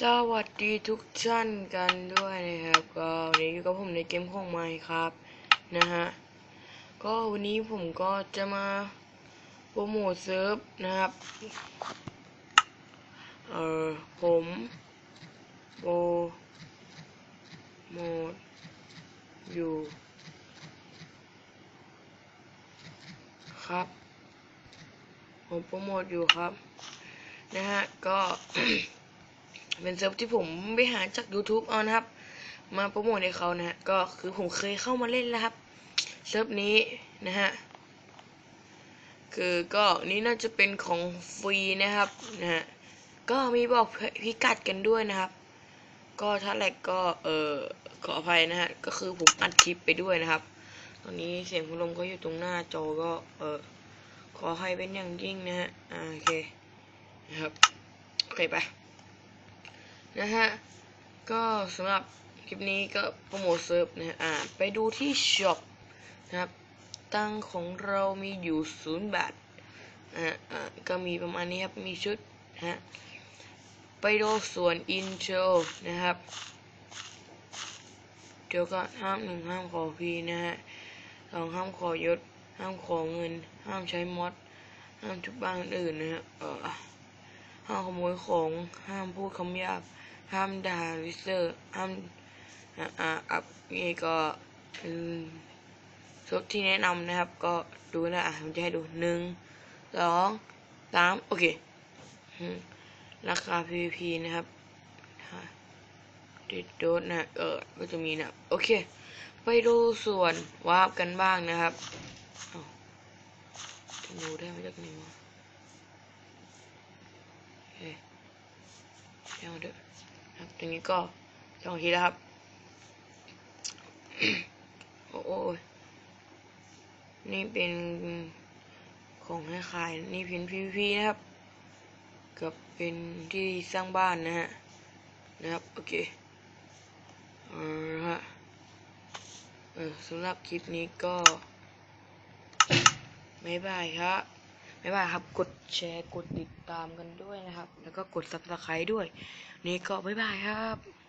สวัสดีทุกท่านกันด้วยนะครับ ก็วันนี้อยู่กับผมในเกมของไมค์ครับนะฮะก็วันนี้ผมก็จะมาโปรโมทเซิร์ฟนะครับเอ่อผมโปรโมทอยู่ ครับ ผมโปรโมทอยู่ครับ นะฮะก็ เป็นเซิร์ฟที่ผมไปหาจาก YouTube เอานะครับ มาโปรโมทให้เขานะฮะก็คือผมเคยเข้ามาเล่นแล้วครับเซิร์ฟนี้นะฮะคือก็นี่น่าจะเป็นของฟรีนะครับนะฮะก็มีบอกพิกัดกันด้วยนะครับ ก็ถ้าแหลกก็เออขออภัยนะฮะก็คือผมอัดคลิปไปด้วยนะครับ ตอนนี้เสียงพัดลมก็อยู่ตรงหน้าจอก็เออขอให้เป็นอย่างยิ่งนะฮะโอเคนะครับโอเคไป นะฮะ ก็สำหรับคลิปนี้ก็โปรโมทเซิร์ฟนะฮะอ่าไปดูที่ช็อปนะครับ ตังของเรามีอยู่ศูนย์บาทอ่าอ่าก็มีประมาณนี้ครับ มีชุดนะฮะ ไปดูส่วนอินโทรนะครับเดี๋ยวก็ห้ามหนึ่งห้ามขอพีนะฮะสองห้ามขอยศ ห้ามขอเงิน ห้ามใช้มอดห้ามทุบบ้านอื่นนะฮะเออห้ามขโมยของ ห้ามพูดคำหยาบ ห้ามด่าวิเซอร์ห้ามอ่าอับนี่ก็เป็นซุปที่แนะนำนะครับ ก็ดูนะอะผมจะให้ดูหนึ่งสองสามโอเคราคา PVP นะครับติดโดสนะเออก็จะมีนะ โอเค ไปดูส่วนวาร์ปกันบ้างนะครับจะดูได้มาจากไหนวะโอเคเอาเด้อ ครับตรงนี้ก็สองทีแล้วครับ โอ้โอ้นี่เป็นของให้ขายนี่เป็น PVP นะครับ กับเป็นที่สร้างบ้านนะฮะ นะครับ โอเคเอาละฮะเออสำหรับคลิปนี้ก็ไม่บายครับ ไม่บาครับ กดแชร์ กดติดตามกันด้วยนะครับ แล้วก็กด subscribe ด้วย นี่ก็บ๊ายบายครับ